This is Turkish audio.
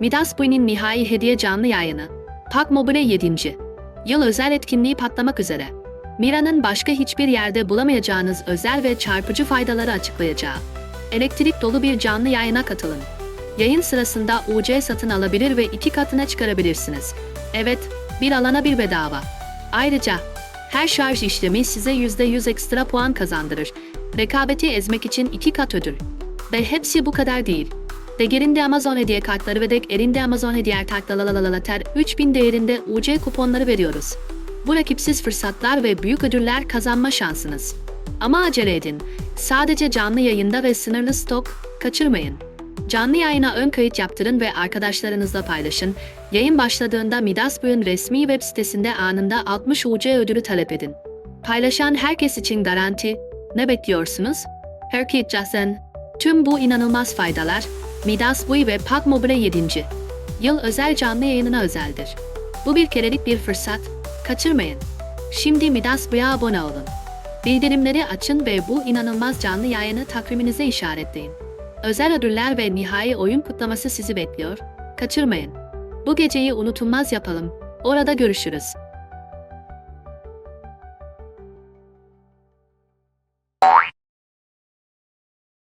Midas Buy'nin nihai hediye canlı yayını. Park Mobile 7. Yıl özel etkinliği patlamak üzere. Mira'nın başka hiçbir yerde bulamayacağınız özel ve çarpıcı faydaları açıklayacağı. Elektrik dolu bir canlı yayına katılın. Yayın sırasında UC satın alabilir ve iki katına çıkarabilirsiniz. Evet, bir alana bir bedava. Ayrıca her şarj işlemi size %100 ekstra puan kazandırır. Rekabeti ezmek için iki kat ödül. Ve hepsi bu kadar değil. Deger'inde Amazon hediye kartları ve Dek elinde Amazon hediye kartları 3000 değerinde UC kuponları veriyoruz. Bu rakipsiz fırsatlar ve büyük ödüller kazanma şansınız. Ama acele edin. Sadece canlı yayında ve sınırlı stok kaçırmayın. Canlı yayına ön kayıt yaptırın ve arkadaşlarınızla paylaşın. Yayın başladığında Midas Buy'un resmi web sitesinde anında 60 UC ödülü talep edin. Paylaşan herkes için garanti. Ne bekliyorsunuz? Herkes Jason. Tüm bu inanılmaz faydalar Midas Buy ve Park Mobile 7. Yıl özel canlı yayınına özeldir. Bu bir kerelik bir fırsat. Kaçırmayın. Şimdi Midas Buy'a abone olun. Bildirimleri açın ve bu inanılmaz canlı yayını takviminize işaretleyin. Özel ödüller ve nihai oyun kutlaması sizi bekliyor. Kaçırmayın. Bu geceyi unutulmaz yapalım. Orada görüşürüz.